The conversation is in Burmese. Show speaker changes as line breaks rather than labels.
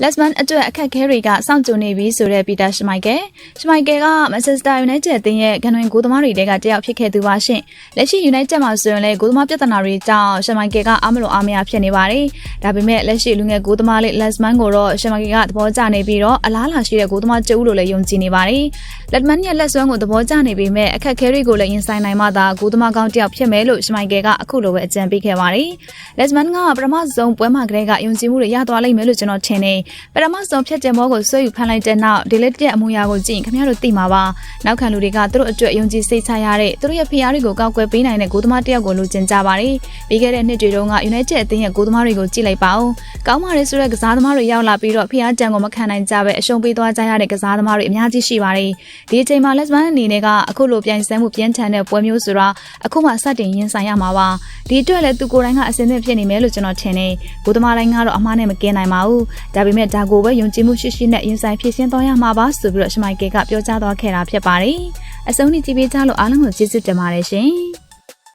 လက်စမန်အတွက်အခက်အခဲတွေကစောင့်ကြိုနေပြီဆိုတဲ့ပီတာရှမိုက်ကယ်ရှမိုက်ကယ်ကမန်ချက်စတာယူနိုက်တက်အသင်းရဲ့ဂန်ဝင်ဂိုးသမားတွေတဲကတယောက်ဖြစ်ခဲ့သူပါရှင်လက်ရှိယူနိုက်တက်မှာဆိုရင်လည်းဂိုးသမားပြဿနာတွေကြောင့်ရှမိုက်ကယ်ကအားမလို့အားမရဖြစ်နေပါတယ်ဒါပေမဲ့လက်ရှိလူငယ်ဂိုးသမားလေးလက်စမန်ကိုတော့ရှမိုက်ကယ်ကသဘောကျနေပြီးတော့အလားအလာရှိတဲ့ဂိုးသမားကျုပ်လို့လည်းယုံကြည်နေပါတယ်လက်မန်ရဲ့လက်စွမ်းကိုသဘောကျနေပေမဲ့အခက်အခဲတွေကိုလည်းရင်ဆိုင်နိုင်မှသာဂိုးသမားကောင်းတယောက်ဖြစ်မယ်လို့ရှမိုက်ကယ်ကအခုလိုပဲအကြံပေးခဲ့ပါတယ်လက်စမန်ကပထမဆုံးပွဲမှာကလေးကယုံကြည်မှုတွေရသွားလိမ့်မယ်လို့ကျွန်တော်ထင်နေပထမဆုံးဖြတ်တင်ဘောကိုဆွဲယူဖန်လိုက်တဲ့နောက်ဒီလက်တဲ့အမူအရာကိုကြည့်ရင်ခင်ဗျားတို့သိမှာပါနောက်ခံလူတွေကသူတို့အတွက်ယုံကြည်စိတ်ချရတဲ့သူတို့ရဲ့ဖျားတွေကိုကောက်ကွယ်ပေးနိုင်တဲ့ဂိုးသမားတစ်ယောက်ကိုလိုချင်ကြပါတယ်ပြီးခဲ့တဲ့နှစ်တွေတုန်းက United အသင်းရဲ့ဂိုးသမားတွေကိုကြည့်လိုက်ပါဦးကောင်းပါတယ်ဆိုတဲ့ကစားသမားတွေရောက်လာပြီးတော့ဖျားကြံကိုမခံနိုင်ကြပဲအရှုံးပေးသွားကြရတဲ့ကစားသမားတွေအများကြီးရှိပါတယ်ဒီအချိန်မှာ Lesman အနေနဲ့ကအခုလိုပြိုင်ဆိုင်မှုပြင်းထန်တဲ့ပွဲမျိုးဆိုတော့အခုမှစတင်ရင်ဆိုင်ရမှာပါဒီအတွက်လည်းသူကိုယ်တိုင်ကအစင်းသင့်ဖြစ်နေမယ်လို့ကျွန်တော်ထင်နေဂိုးသမားတိုင်းကတော့အမှားနဲ့မကင်းနိုင်ပါဘူးဒါပေမဲ့ဒါကိုပဲယုံကြည်မှုရှိရှိနဲ့ရင်ဆိုင်ဖြည့်ရှင်းသွားရမှာပါဆိုပြီးတော့ရှမိုက်ကယ်ကပြောကြားသွားခဲ့တာဖြစ်ပါတယ်အဆုံးထိကြည့်ပေးကြလို့အားလုံးကိုကျေးဇူးတင်ပါတယ်ရှင်